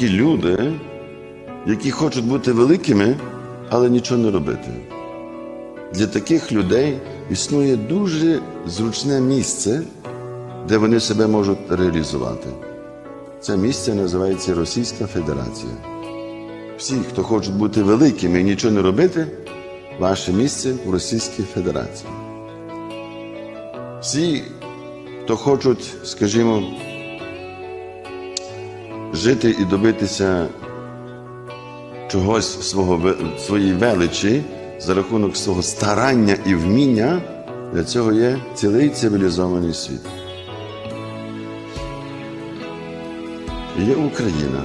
такі люди, які хочуть бути великими, але нічого не робити. Для таких людей існує дуже зручне місце, де вони себе можуть реалізувати. Це місце називається Російська Федерація. Всі, хто хочуть бути великими і нічого не робити, ваше місце в Російській Федерації. Всі, хто хочуть, скажімо, жити і добитися чогось свого, своєї величі за рахунок свого старання і вміння, для цього є цілий цивілізований світ. Є Україна.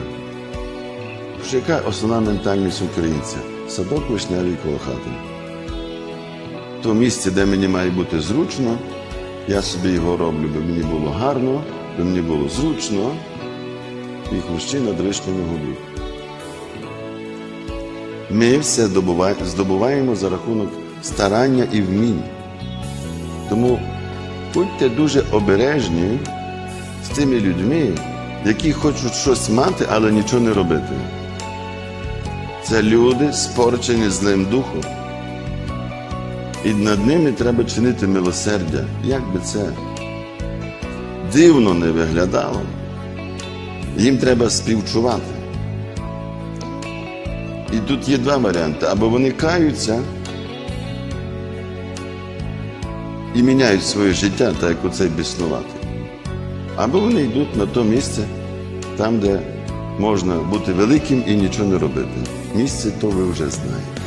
Яка основна ментальність українця? Садок вишневий коло хати. То місце, де мені має бути зручно, я собі його роблю, бо мені було гарно, бо мені було зручно, і хрущі над вишнями гудуть. Ми все здобуваємо за рахунок старання і вмінь. Тому будьте дуже обережні з тими людьми, які хочуть щось мати, але нічого не робити. Це люди, спорчені злим духом. І над ними треба чинити милосердя. Як би це дивно не виглядало, їм треба співчувати. І тут є два варіанти. Або вони каються і міняють своє життя, так як оцей біснуватий. Або вони йдуть на то місце, там, де можна бути великим і нічого не робити. Місце то ви вже знаєте.